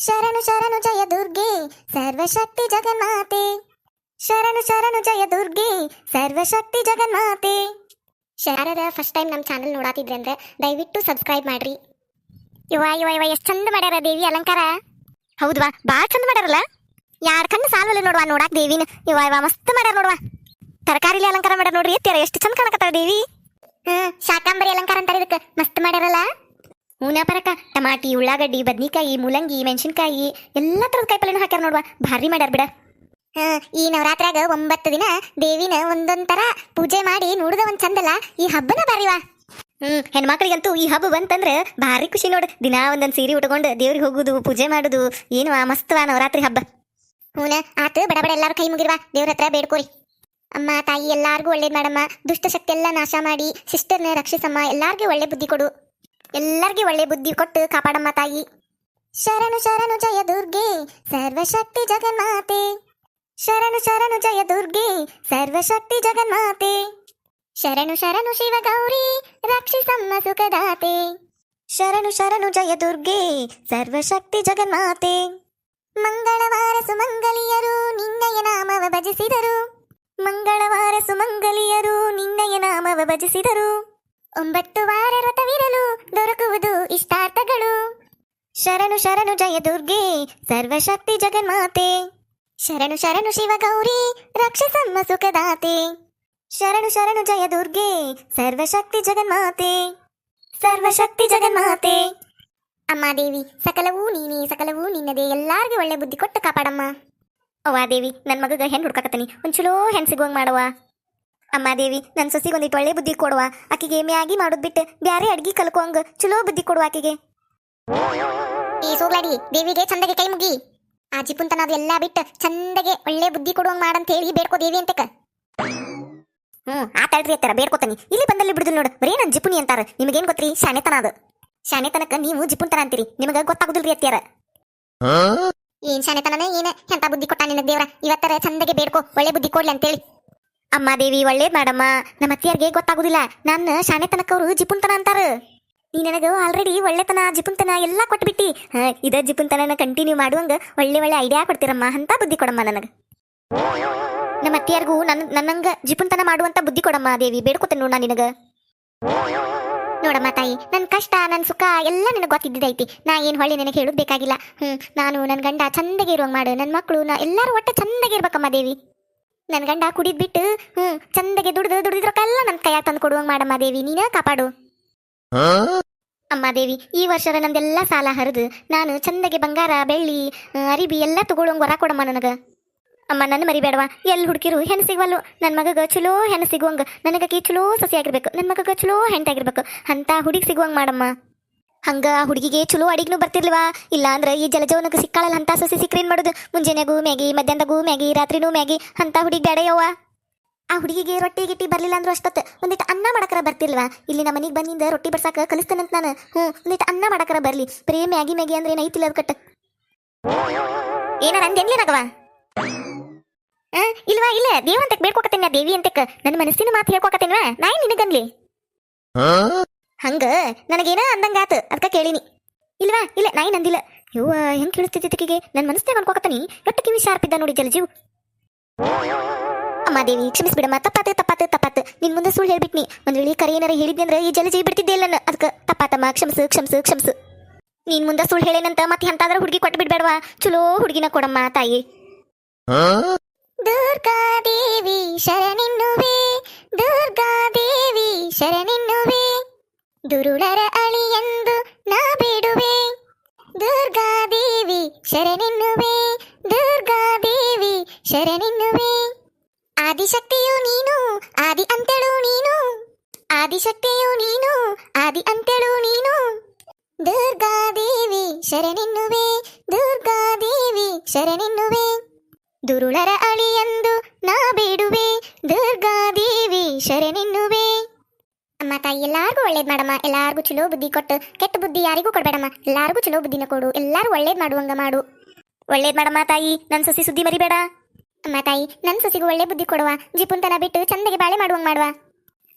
ಶರಣು ಶರಣು ಜಯ ದುರ್ಗೆ, ಸರ್ವಶಕ್ತಿ ಜಗನ್ಮಾತೆ. ಶರಣು ಶರಣು ಜಯ ದುರ್ಗೆ, ಸರ್ವಶಕ್ತಿ ಜಗನ್ಮಾತೆ. ಶರಾರದ ಫಸ್ಟ್ ಟೈಮ್ ನಮ್ಮ ಚಾನಲ್ ನೋಡಾತಿದ್ರೆ ಅಂದ್ರೆ ದಯವಿಟ್ಟು ಸಬ್ಸ್ಕ್ರೈಬ್ ಮಾಡ್ರಿ. ಇವ ಇವ ಇವ ಎಷ್ಟು ಚಂದ ಮಾಡ್ಯಾರ ದೇವಿ ಅಲಂಕಾರ. ಹೌದ್ವಾ ಭಾಳ ಚಂದ ಮಾಡ್ಯಾರಲ್ಲ? ಯಾರ ಕಣ್ಣು ಸಾಲ್ವಲ್ಲ ನೋಡುವ, ನೋಡಾಕ ದೇವಿನ. ಇವ ಇವ ಮಸ್ತ್ ಮಾಡ್ಯಾರ ನೋಡುವ. ತರಕಾರಿಲಿ ಅಲಂಕಾರ ಮಾಡ್ಯಾರ ನೋಡ್ರಿ ಎತ್ತೀರ ಎಷ್ಟು ಚಂದ ಕಾಣಕತ್ತಾರ ದೇವಿ? ಹ್ಮ್, ಶಾಕಾಂಬರಿ ಅಲಂಕಾರ ಅಂತಾರೆ ಇದಕ್ಕೆ ಮಸ್ತ್ ಮಾಡ್ಯಾರಲ್ಲ? ಹೂನ ಪರಕ ಟಮಾಟಿ ಉಳ್ಳಾಗಡ್ಡಿ ಬದ್ನಿಕಾಯಿ ಮೂಲಂಗಿ ಮೆಣಸಿನ್ಕಾಯಿ ಎಲ್ಲ ತರದ ಕಾಯಿಪಲ್ಲೆನೂ ಹಾಕ್ಯಾರ ನೋಡ್ವಾ. ಭಾರಿ ಮಾಡ್ಯಾರ ಬಿಡ. ಹಾ ಈ ನವರಾತ್ರಾಗ ಒಂಬತ್ತು ದಿನ ದೇವಿನ ಒಂದೊಂದ್ ತರ ಪೂಜೆ ಮಾಡಿ ನೋಡಿದ ಒಂದ್ ಚಂದಲ್ಲ ಈ ಹಬ್ಬನ ಬಾರಿವಾ ಹ್ಮ್ ಹೆಣ್ಮಕ್ಳಿಗಂತೂ ಈ ಹಬ್ಬ ಬಂತಂದ್ರೆ ಭಾರಿ ಖುಷಿ ನೋಡು. ದಿನಾ ಒಂದೊಂದ್ ಸೀರೆ ಉಟ್ಕೊಂಡು ದೇವ್ರಿಗೆ ಹೋಗುದು ಪೂಜೆ ಮಾಡುದು ಏನು ಮಸ್ತವಾ ನವರಾತ್ರಿ ಹಬ್ಬ. ಹೂನ ಆತು ಬಡಬಡ ಬಡ ಎಲ್ಲಾರು ಕೈ ಮುಗಿರ್ವಾ ದೇವ್ರ ಹತ್ರ ಬೇಡ್ಕೋರಿ. ಅಮ್ಮ ತಾಯಿ ಎಲ್ಲಾರ್ಗೂ ಒಳ್ಳೇದ್ ಮಾಡಮ್ಮ ದುಷ್ಟ ಶಕ್ತಿ ಎಲ್ಲ ನಾಶ ಮಾಡಿ ಸಿಸ್ಟರ್ನ ರಕ್ಷಿಸಮ್ಮ ಎಲ್ಲಾರ್ಗು ಒಳ್ಳೆ ಬುದ್ಧಿ ಕೊಡು. ಎಲ್ಲಾರ್ಗೂ ಒಳ್ಳೆ ಬುದ್ಧಿ ಕೊಟ್ಟು ಕಾಪಾಡಮ್ಮ ತಾಯಿ. ಶರಣು ಶರಣು ಜಯ ದುರ್ಗೆ, ಸರ್ವಶಕ್ತಿ ಜಗನ್ಮಾತೆ. ಶರಣು ಶರಣು ಜಯ ದುರ್ಗೆ, ಸರ್ವಶಕ್ತಿ ಜಗನ್ಮಾತೆ. ಶರಣು ಶರಣು ಶಿವ ಗೌರಿ, ರಕ್ಷಿಸಮ್ಮ ಸುಖದಾತೆ. ಶರಣು ಶರಣು ಜಯ ದುರ್ಗೆ, ಸರ್ವಶಕ್ತಿ ಜಗನ್ಮಾತೆ. ಮಂಗಳವಾರ ಸುಮಂಗಲಿಯರು, ನಿನ್ನಯ ನಾಮವ ಭಜಿಸಿದರು. ಮಂಗಳವಾರ ಸುಮಂಗಲಿಯರು, ನಿನ್ನಯ ನಾಮವ ಭಜಿಸಿದರು. ಒಂಬತ್ತು ವಾರ ವ್ರತವಿರಲು ದೊರಕುವುದು ಇಷ್ಟಾರ್ಥಗಳು. ಶರಣು ಶರಣು ಜಯ ದುರ್ಗೆ, ಸರ್ವಶಕ್ತಿ ಜಗನ್ಮಾತೆ. ಶರಣು ಶರಣು ಶಿವ ಗೌರಿ, ರಕ್ಷಸಮ್ಮ ಸುಖದಾತೆ. ಶರಣು ಶರಣು ಜಯ ದುರ್ಗೆ, ಸರ್ವಶಕ್ತಿ ಜಗನ್ಮಾತೆ. ಸರ್ವಶಕ್ತಿ ಜಗನ್ಮಾತೆ. ಅಮ್ಮ ದೇವಿ, ಸಕಲವೂ ನೀನೇ, ಸಕಲವೂ ನಿನ್ನದೇ, ಎಲ್ಲಾರ್ಗೆ ಒಳ್ಳೆ ಬುದ್ಧಿ ಕೊಟ್ಟು ಕಾಪಾಡಮ್ಮ. ಅವ್ವಾ ದೇವಿ ನನ್ನ ಮಗಗ ಹೆಣ್ಣು ಹುಡ್ಕಾಕತ್ತೀನಿ, ಒಂದ್ ಚಲೋ ಹೆಣ್ ಸಿಗುವಂಗ್ ಮಾಡವ. ಅಮ್ಮ ದೇವಿ ನನ್ನ ಸೊಸಿಗೆ ಒಂದಿಟ್ಟು ಒಳ್ಳೆ ಬುದ್ಧಿ ಕೊಡುವ. ಆಕಿಗೆ ಮ್ಯಾಗಿ ಮಾಡೋದ್ ಬಿಟ್ಟು ಬ್ಯಾರೆ ಅಡ್ಗಿ ಕಲ್ಕೋಂಗ ಚಲೋ ಬುದ್ಧಿ ಕೊಡುವ ಆಕಿಗೆ. ಈ ಸೋಗ್ಲಾಡಿ ದೇವಿಗೆ ಚಂದಗೆ ಕೈ ಮುಗಿ. ಆ ಜಿಪುಂತನ ಅದು ಎಲ್ಲಾ ಬಿಟ್ಟು ಚಂದಗೆ ಒಳ್ಳೆ ಬುದ್ಧಿ ಕೊಡುವಂಗ್ ಮಾಡಂತ ಹೇಳಿ ಬೇಡ್ಕೋ ದೇವಿ ಅಂತಕ. ಹ್ಮ್ ಆತಾಡ್ರಿ ಅತ್ತಾರ ಬೇಡ್ಕೋತಾನಿ. ಇಲ್ಲಿ ಬಂದಲ್ಲಿ ಬಿಡುದಿಲ್ಲ ನೋಡು ಬರೀ ನನ್ ಜಿಪುನಿ ಅಂತಾರ. ನಿಮಗೇನ್ ಗೊತ್ತ್ರಿ ಶಾನೆತನ ಅದು. ಶಾನೆತನಕ್ಕ ನೀವು ಜಿಪುಂತನ ಅಂತೀರಿ ನಿಮಗ ಗೊತ್ತಾಗುದಿಲ್ರಿ ಅತ್ಯಾರ ಏನ್ ಶಾನೆತನನೇ ಏನ ಎಂತ ಬುದ್ಧಿ ಕೊಟ್ಟ ನಿನ್ನ ದೇವ್ರ? ಇವತ್ತರ ಚಂದಗೆ ಬೇಡ್ಕೋ ಒಳ್ಳೆ ಬುದ್ಧಿ ಕೊಡ್ಲಿ ಅಂತೇಳಿ. ಅಮ್ಮ ದೇವಿ ಒಳ್ಳೇದ್ ಮಾಡಮ್ಮ. ನಮ್ಮ ಅತ್ತಿಯರ್ಗೆ ಗೊತ್ತಾಗುದಿಲ್ಲ. ನನ್ನ ಶಾನೆತನಕ್ಕವ್ರು ಜಿಪುಂತನ ಅಂತಾರ. ನೀ ನನಗ ಆಲ್ರೆಡಿ ಒಳ್ಳೆತನ ಜಿಪುಂತನ ಎಲ್ಲಾ ಕೊಟ್ಬಿಟ್ಟಿ. ಇದ ಜಿಪುಂತನನ ಕಂಟಿನ್ಯೂ ಮಾಡುವಂಗ ಒಳ್ಳೆ ಒಳ್ಳೆ ಐಡಿಯಾ ಕೊಡ್ತೀರಮ್ಮ. ಅಂತ ಬುದ್ಧಿ ಕೊಡಮ್ಮ ನನಗ. ನಮ್ಮ ಅತ್ತಿಯರ್ಗೂ ನನ್ನ ನನ್ನಂಗ ಜಿಪುಂತನ ಮಾಡುವಂತ ಬುದ್ಧಿ ಕೊಡಮ್ಮ ದೇವಿ. ಬೇಡ್ಕೊತೇನೆ ನೋಡ ನಿನಗ. ನೋಡಮ್ಮ ತಾಯಿ ನನ್ನ ಕಷ್ಟ ನನ್ನ ಸುಖ ಎಲ್ಲ ನಿನಗೆ ಗೊತ್ತಿದ್ದೈತಿ. ನಾ ಏನು ಹೊಳ್ಳಿ ನಿನಗೆ ಹೇಳೋದು ಬೇಕಾಗಿಲ್ಲ. ಹ್ಞೂ ನಾನು ನನ್ನ ಗಂಡ ಚಂದಗೆ ಇರುವಂಗೆ ಮಾಡು. ನನ್ನ ಮಕ್ಕಳು ನಾ ಎಲ್ಲರೂ ಒಟ್ಟು ಚಂದಗೆ ಇರ್ಬೇಕಮ್ಮ ದೇವಿ. ನನ್ನ ಗಂಡ ಕುಡಿದ್ ಬಿಟ್ಟು, ಹ್ಮ್, ಚಂದಗೆ ದುಡ್ದು ದುಡಿದ್ರಕ್ಕೆಲ್ಲ ನನ್ನ ಕೈಯಾಗ ತಂದು ಕೊಡುವಂಗ ಮಾಡಮ್ಮ ದೇವಿ, ನೀನ ಕಾಪಾಡು. ಅಮ್ಮ ದೇವಿ, ಈ ವರ್ಷದ ನಂದೆಲ್ಲ ಸಾಲ ಹರಿದು, ನಾನು ಚಂದಗೆ ಬಂಗಾರ, ಬೆಳ್ಳಿ ಅರಿಬಿ ಎಲ್ಲ ತಗೊಳ್ಳೋಂಗ್ ವರ ಕೊಡಮ್ಮ ನನಗೆ. ಅಮ್ಮ ನನ್ನ ಮರಿಬೇಡವಾ? ಎಲ್ಲಿ ಹುಡುಕಿರು ಹೆಣ್ಣು ಸಿಗವಲ್ಲು. ನನ್ನ ಮಗಗ ಚಲೋ ಹೆಣ್ಣು ಸಿಗುವಂಗ ನನಗಕ್ಕೆ ಚಲೋ ಸಸಿ ಆಗಿರ್ಬೇಕು ನನ್ನ ಮಗಗ ಚಲೋ ಹೆಂಟಾಗಿರ್ಬೇಕು, ಅಂತ ಹುಡುಗಿ ಸಿಗುವಂಗ ಮಾಡಮ್ಮ. ಹಂಗ ಹುಡುಗಿಗೆ ಚಲೋ ಅಡಿಗ್ನು ಬರ್ತಿರ್ಲಿವಾ? ಇಲ್ಲ ಅಂದ್ರೆ ಈ ಜಲಜವನಕ್ಕೆ ಸಿಕ್ಕಾಳಲ್ಲ ಅಂತ ಸಸಿ ಸಿಕ್ರೇನ್ ಮಾಡುದು. ಮುಂಜಾನೆಗೂ ಮ್ಯಾಗಿ ಮಧ್ಯಾಹ್ನದಾಗೂ ಮ್ಯಾಗಿ ರಾತ್ರಿನೂ ಮ್ಯಾಗಿ ಅಂತ ಹುಡುಗಿ ಬೇಡ ಯವ್ವ. ಆ ಹುಡುಗಿಗೆ ರೊಟ್ಟಿ ಗಿಟ್ಟಿ ಬರ್ಲಿಲ್ಲ ಅಂದ್ರೂ ಅಷ್ಟೊತ್ತು ಒಂದಿಟ್ಟು ಅನ್ನ ಮಾಡಕರ ಬರ್ತಿಲ್ವಾ? ಇಲ್ಲಿ ನಮ್ಮ ಮನೆಗೆ ಬಂದಿಂದ ರೊಟ್ಟಿ ಬರ್ಸಾಕ ಕಲಿಸ್ತೇನಂತ ನಾನು. ಹ್ಞೂ ಒಂದಿಟ್ಟು ಅನ್ನ ಮಾಡಕರ ಬರ್ಲಿ. ಬರೀ ಮ್ಯಾಗಿ ಮ್ಯಾಗಿ ಅಂದ್ರೆ ಏನೈತಿಲ್ಲ ಅದು ಕಟ್ಟ. ಏನಾರ ಅಂದೇನ್ಲೇನಾಗವ ಆ, ಇಲ್ವಾ? ಇಲ್ಲ ದೇವಂತಕ್ ಬೇಡ್ಕೋಕತ್ತೇನ ದೇವಿ ಅಂತಕ್ ನನ್ನ ಮನಸ್ಸಿನ ಮಾತು ಹೇಳ್ಕೊಕತ್ತೇನ್ವಾ? ನಾಯಿ ನಿನಗನ್ಲಿ. ಹಂಗ ನನಗೇನ ಅಂದಂಗಾತು ಅದಕ್ಕ ಕೇಳಿನಿ. ಇಲ್ವಾ? ಇಲ್ಲ, ನಾಯಿ ನಂದಿಲ್ಲ. ಯವ್ವ, ಹೆಂಗ್ ಕೇಳಿಸ್ತೈತಿ ತಕಿಗೆ ನನ್ನ ಮನಸ್ಸೇ ಅನ್ಕೋಕತ್ತಾನಿ ಎಷ್ಟು ಕಿವಿ ಶಾರ್ಪ್ ಇದ್ದ ನೋಡಿ ಜಲಜೀವ್. ಅಮ್ಮ ದೇವಿ, ಕ್ಷಮಿಸ್ಬಿಡಮ್ಮ. ತಪ್ಪಾತು ತಪ್ಪಾತು ತಪ್ಪಾತು. ನಿನ್ ಮುಂದೆ ಸುಳ್ಳು ಹೇಳ್ಬಿಟ್ನಿ. ಒಂದ್ ವೇಳೆ ಕರೆ ಏನಾರ ಹೇಳಿದ್ನಿ ಅಂದ್ರೆ ಈ ಜಲಜೀವಿ ಬಿಡ್ತಿದ್ದೆ ಇಲ್ಲ ಅದಕ್ಕೆ ತಪ್ಪಾತಮ್ಮ, ಕ್ಷಮಸು ಕ್ಷಮಸು ಕ್ಷಮಸು. ನೀನ್ ಮುಂದೆ ಸುಳ್ಳು ಹೇಳೇನಂತ ಮತ್ತೆ ಎಂತಾದ್ರ ಹುಡುಗಿ ಕೊಟ್ಟು ಬಿಡ್ಬೇಡವಾ ಚಲೋ ಹುಡುಗಿನ ಕೊಡಮ್ಮ ತಾಯಿ. ದುರ್ಗಾ ದೇವಿ ಶರಣಿನ್ನುವೆ. ದುರ್ಗಾದೇವಿ ಶರಣಿನ್ನುವೆ. ದುರುಳರ ಅಳಿ ಎಂದು ನಾ ಬೇಡುವೆ ದುರ್ಗಾದೇವಿ ಶರಣಿನ್ನುವೆ ದುರ್ಗಾದೇವಿ ಶರಣಿನ್ನುವೆ ಆದಿಶಕ್ತಿಯು ನೀನು ಆದಿ ಅಂತೆಳು ನೀನು ಆದಿಶಕ್ತಿಯು ನೀನು ಆದಿ ಅಂತೆಳು ನೀನು ದುರ್ಗಾದೇವಿ ಶರಣಿನ್ನುವೆ ದುರ್ಗಾದೇವಿ ಶರಣಿನ್ನುವೆ ದುರುಳರ ಅಳಿಯಂದು ನಾ ಬೇಡುವೆ ದುರ್ಗಾದೇವಿ ಶರಣಿನ್ನುವೆ ಅಮ್ಮ ತಾಯಿ ಎಲ್ಲಾರ್ಗೂ ಒಳ್ಳೇದ್ ಮಾಡಮ್ಮ. ಎಲ್ಲಾರ್ಗೂ ಚಲೋ ಬುದ್ಧಿ ಕೊಟ್ಟು, ಕೆಟ್ಟ ಬುದ್ಧಿ ಯಾರಿಗೂ ಕೊಡಬೇಡಮ್ಮ. ಎಲ್ಲಾರ್ಗೂ ಚಲೋ ಬುದ್ಧಿನ ಕೊಡು. ಎಲ್ಲಾರು ಒಳ್ಳೇದ್ ಮಾಡುವಂಗ ಮಾಡು. ಒಳ್ಳೇದ್ ಮಾಡಮ್ಮ ತಾಯಿ, ನನ್ ಸೊಸಿ ಸುದ್ದಿ ಮರಿಬೇಡ. ಅಮ್ಮ ತಾಯಿ ನನ್ ಸೊಸಿಗೂ ಒಳ್ಳೆ ಬುದ್ಧಿ ಕೊಡುವ. ಜಿಪುಂತನ ಬಿಟ್ಟು ಚಂದಗೆ ಬಾಳೆ ಮಾಡುವಂಗ ಮಾಡುವ.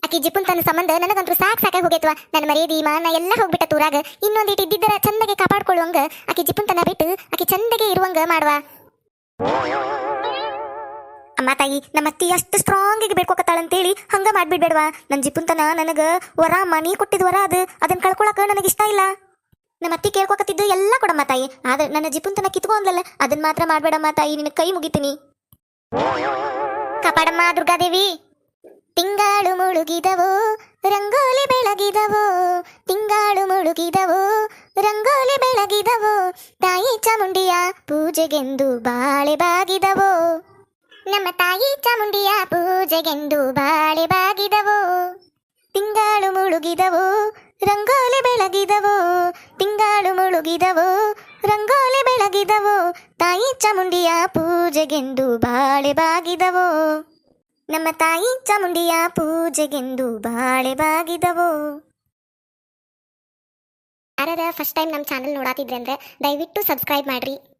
ಆಕಿ ಜಿಪುನ್ ತನ್ನ ಸಂಬಂಧ ನನಗಂತೂ ಸಾಕ್ ಸಾಕಾಗಿ ಹೋಗೈತವ ನನ್ನ ಮರ್ಯಾದಿ, ಮಾನ ಎಲ್ಲ ಹೋಗ್ಬಿಟ್ಟ ತೂರಾಗ ಇನ್ನೊಂದಿಟ್ಟು ಇದ್ದಿದ್ದರ ಚಂದಗೆ ಕಾಪಾಡ್ಕೊಳ್ಳುವಂಗ ಆಕಿ ಜಿಪುನ್ತನ ಬಿಟ್ಟು ಆಕಿ ಚಂದಗೆ ಇರುವಂಗ ಮಾಡುವ. ಅಮ್ಮ ತಾಯಿ ನಮ್ಮ ಅತ್ತಿ ಅಷ್ಟು ಸ್ಟ್ರಾಂಗ್ ಆಗಿ ಬೇಡ್ಕೋಕತ್ತಾಳ ಅಂತೇಳಿ ಹಂಗ ಮಾಡ್ಬಿಡ್ಬೇಡ್ವಾ? ನನ್ನ ಜಿಪುಂತನ ನನಗ ವರ ಮನಿ ಕೊಟ್ಟಿದ್ ವರ ಅದು. ಅದನ್ನ ಕಳ್ಕೊಳಕ ನನಗೆ ಇಷ್ಟ ಇಲ್ಲ. ನಮ್ಮ ಅತ್ತಿ ಕೇಳ್ಕೊಕತ್ತಿದ್ದು ಎಲ್ಲ ಕೊಡಮ್ಮ ತಾಯಿ ಆದ್ರೆ ನನ್ನ ಜಿಪುಂತನ ಕಿತ್ಕೊ ಅದನ್ನ ಮಾತ್ರ ಮಾಡ್ಬೇಡಮ್ಮ ತಾಯಿ ನಿನ್ನ ಕೈ ಮುಗಿತೀನಿ. ಕಪಾಡಮ್ಮ, ದುರ್ಗಾದೇವಿ. ತಿಂಗಾಳು ಮುಳುಗಿದವು, ರಂಗೋಲಿ ಬೆಳಗಿದವು. ತಿಂಗಾಳು ಮುಳುಗಿದವು, ರಂಗೋಲಿ ಬೆಳಗಿದವು. ತಾಯಿ ಚಾಮುಂಡಿಯ ಪೂಜೆಗೆಂದು ಬಾಳೆ ಬಾಗಿದವೋ. ನಮ್ಮ ತಾಯಿ ಚಾಮುಂಡಿಯ ಪೂಜೆಗೆಂದು ಬಾಳೆ ಬಾಗಿದವು. ತಿಂಗಾಳು ಮುಳುಗಿದವು, ರಂಗೋಲಿ ಬೆಳಗಿದವು. ತಿಂಗಾಳು ಮುಳುಗಿದವು, ರಂಗೋಲಿ ಬೆಳಗಿದವು. ತಾಯಿ ಚಾಮುಂಡಿಯ ಪೂಜೆಗೆಂದು ಬಾಳೆ ಬಾಗಿದವು. ನಮ್ಮ ತಾಯಿ ಚಾಮುಂಡಿಯ ಪೂಜೆಗೆಂದು ಬಾಳೆ ಬಾಗಿದವು. ಯಾರ ಫಸ್ಟ್ ಟೈಮ್ ನಮ್ಮ ಚಾನಲ್ ನೋಡಾತಿದ್ರೆ ಅಂದ್ರೆ ದಯವಿಟ್ಟು ಸಬ್ಸ್ಕ್ರೈಬ್ ಮಾಡ್ರಿ.